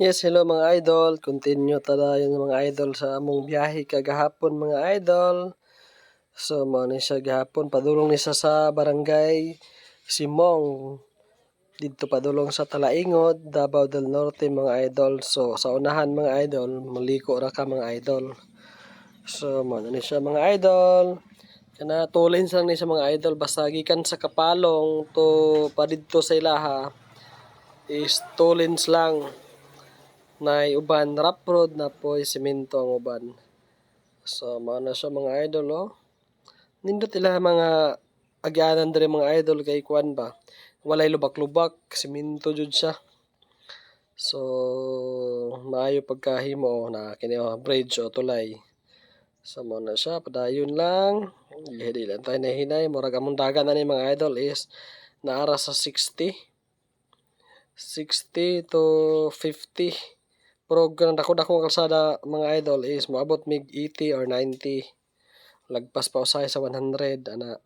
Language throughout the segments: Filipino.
Yes, hello mga idol. Continue yung mga idol sa among biyahe kagahapon mga idol. So, mo ni siya gahapon padulong ni sa barangay Simong. Dito padulong sa Talaingod, Davao del Norte mga idol. So, sa unahan mga idol, maliko ra ka mga idol. So, mo ni siya mga idol. Kana tulin lang ni sa mga idol basta gikan sa Kapalong to padidto sa ilaha is tulins lang na uban rough road na po simento ang uban. So, mao na siya mga idol, oh. Nindot ila mga agyanan diri mga idol kay kuan ba. Walay lubak-lubak, simento jud siya. So, maayo pagkahimo na kini oh, bridge o tulay. So, mao na siya, padayon lang. Hindi lang tayo nahinay. Murag among dagan na ni mga idol is naara sa 60. 60 to 50 pero ganun dako dako ang kalsada mga idol is moabot mig 80 or 90 lagpas pa usahay sa 100 ana.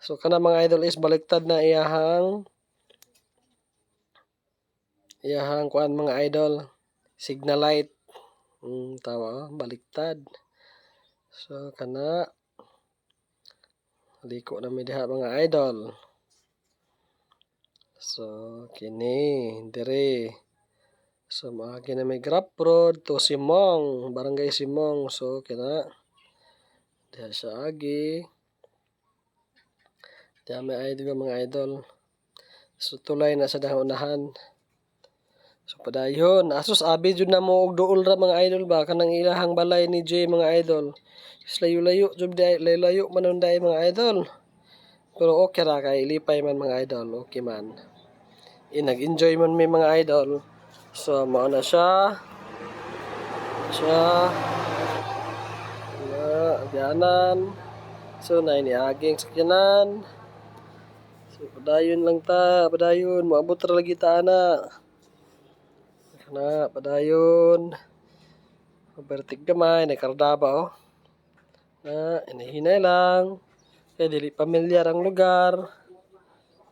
So kana mga idol is baliktad na iyahang iyahang kuan mga idol signal light mm, tawa baliktad. So kana liko na mi diha mga idol. So kini dire So maagi na may Grab Road to Simong, Barangay Simong. So kina diha sa agi. Diha may idol mga idol. So tulay na sa dahunahan. So padayon, asus abi jud na mo og ra mga idol ba kanang ilahang balay ni J mga idol. Is layo-layo jud di layo-layo man mga idol. Pero okay ra kay lipay man mga idol, okay man. Eh, nag-enjoy man may mga idol. So, mao na siya. Siya. Na, agyanan. So, na iniaging sakyanan. So, padayon lang ta. Padayon. Maabot ra lagi ta na. Kana, padayon. Bertig gamay. Nakardaba, oh. Na, inahinay lang. Kaya dili pamilyar ang lugar.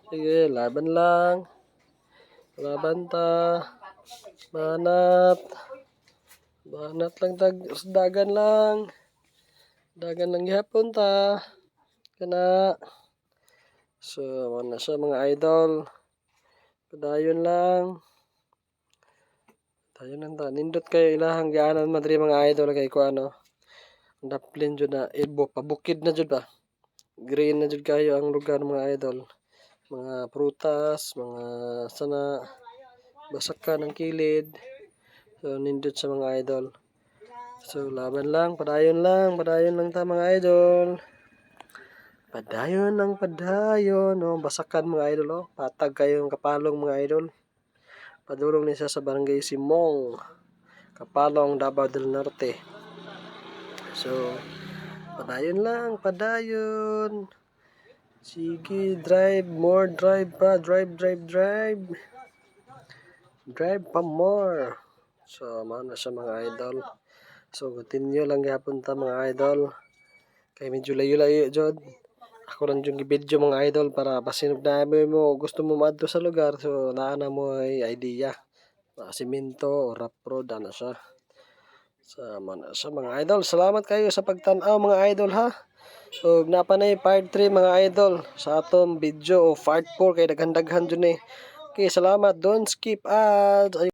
Sige, laban lang. Laban ta. Banat. Banat lang tag dagan lang. Dagan lang gihapon ta. Kana. So, na siya mga idol. Padayon lang. Padayon lang ta. Nindot kayo ilahang gianan madri mga idol kay ko ano. Daplin jud na ibo pabukid na jud ba. Green na jud kayo ang lugar mga idol. Mga prutas, mga sana basakan ng kilid. So, nindot sa mga idol. So, laban lang, padayon lang, padayon lang ta mga idol. Padayon lang, padayon. Oh, basakan mga idol, oh. Patag kayong kapalong mga idol. Padulong niya sa barangay Simong. Kapalong, Davao del Norte. So, padayon lang, padayon. Sige, drive, more drive pa, drive, drive, drive. Drive pa more. So, mga na siya mga idol. So, continue lang gapon ta mga idol. Kay medyo layo-layo jud. Ako lang yung video mga idol para basinog na mo gusto mo madto sa lugar. So, naana mo ay idea. Na simento o rough road ana siya. So, mga na siya mga idol. Salamat kayo sa pagtanaw mga idol ha. So, napanay part 3 mga idol sa atong video o part 4 kay daghan-daghan dyan eh. Okay, salamat. Don't skip ads.